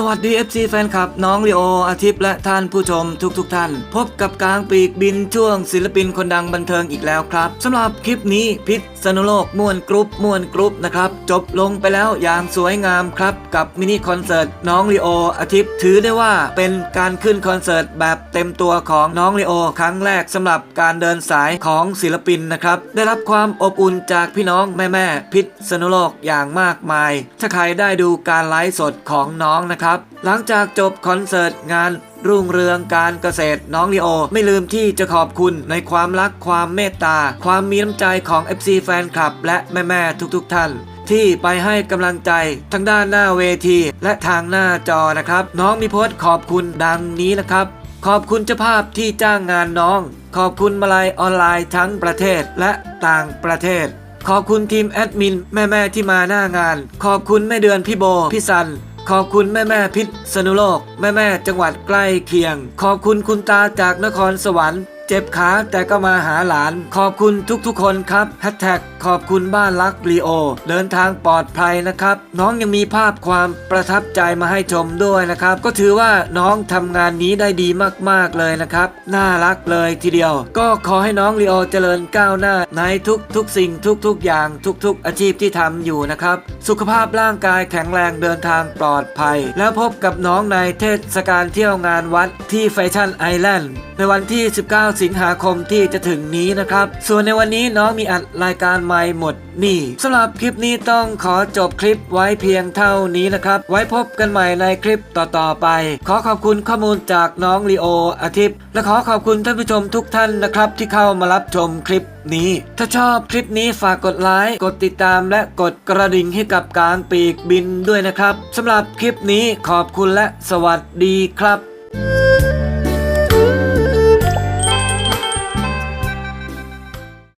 สวัสดี FC แฟนคลับ น้องลีโออาทิตย์และท่านผู้ชมทุกๆทท่าน พบกับกลางปีกบินช่วงศิลปินคนดังบันเทิงอีกแล้วครับสำหรับคลิปนี้พิษสนุโลกม่วนกรุ๊ปม่วนกรุ๊ปนะครับ จบลงไปแล้วอย่างสวยงามครับ กับมินิคอนเสิร์ตน้องลีโออาทิตย์ถือได้ว่าเป็นการขึ้นคอนเสิร์ตแบบเต็มตัวของน้องลีโอครั้งแรกสำหรับการเดินสายของศิลปินนะครับได้รับความอบอุ่นจากพี่น้องแม่ๆพิษสนุโลกอย่างมากมาย ถ้าใครได้ดูการไลฟ์สดของน้องนะครับหลังจากจบคอนเสิร์ตงานรุ่งเรืองการเกษตรน้องลีโอ ไม่ลืมที่จะขอบคุณในความรักความเมตตา ความมีน้ำใจของ FC แฟนคลับ และแม่ๆทุกๆท่านที่ไปให้กำลังใจทั้งด้านหน้าเวทีและทางหน้าจอนะครับ น้องมีโพสต์ขอบคุณดังนี้นะครับ ขอบคุณเจ้าภาพที่จ้างงานน้อง ขอบคุณมาลัยออนไลน์ทั้งประเทศและต่างประเทศ ขอบคุณทีมแอดมิน แม่ ๆ ที่มาหน้างาน ขอบคุณแม่เดือนพี่โบ พี่ซัน ขอบคุณแม่แม่พิษสนุโลก แม่แม่จังหวัดใกล้เคียง ขอบคุณคุณตาจากนครสวรรค์ เจ็บขาแต่ก็มาหาหลาน ขอบคุณทุกๆคนครับแฮชแท็กขอบคุณบ้านรักลีโอ เดินทางปลอดภัยนะครับ น้องยังมีภาพความประทับใจมาให้ชมด้วยนะครับ ก็ถือว่าน้องทำงานนี้ได้ดีมากๆเลยนะครับ น่ารักเลยทีเดียว ก็ขอให้น้องลีโอเจริญก้าวหน้า ในทุกๆสิ่งทุกๆอย่างทุกๆ อาชีพที่ทำอยู่นะครับ สุขภาพร่างกายแข็งแรงเดินทางปลอดภัย แล้วพบกับน้องในเทศกาลเที่ยวงานวัดที่แฟชั่นไอแลนด์ในวันที่ 19สิงหาคมที่จะถึงนี้นะครับ ส่วนในวันนี้น้องมีอัดรายการใหม่หมดนี่สำหรับคลิปนี้ต้องขอจบคลิปไว้เพียงเท่านี้นะครับ ไว้พบกันใหม่ในคลิปต่อๆไป ขอขอบคุณข้อมูลจากน้องลีโออาทิตย์และขอขอบคุณท่านผู้ชมทุกท่านนะครับ ที่เข้ามารับชมคลิปนี้ ถ้าชอบคลิปนี้ฝากกดไลค์กดติดตามและกดกระดิ่งให้กับกลางปีกบินด้วยนะครับสำหรับคลิปนี้ขอบคุณและสวัสดีครับ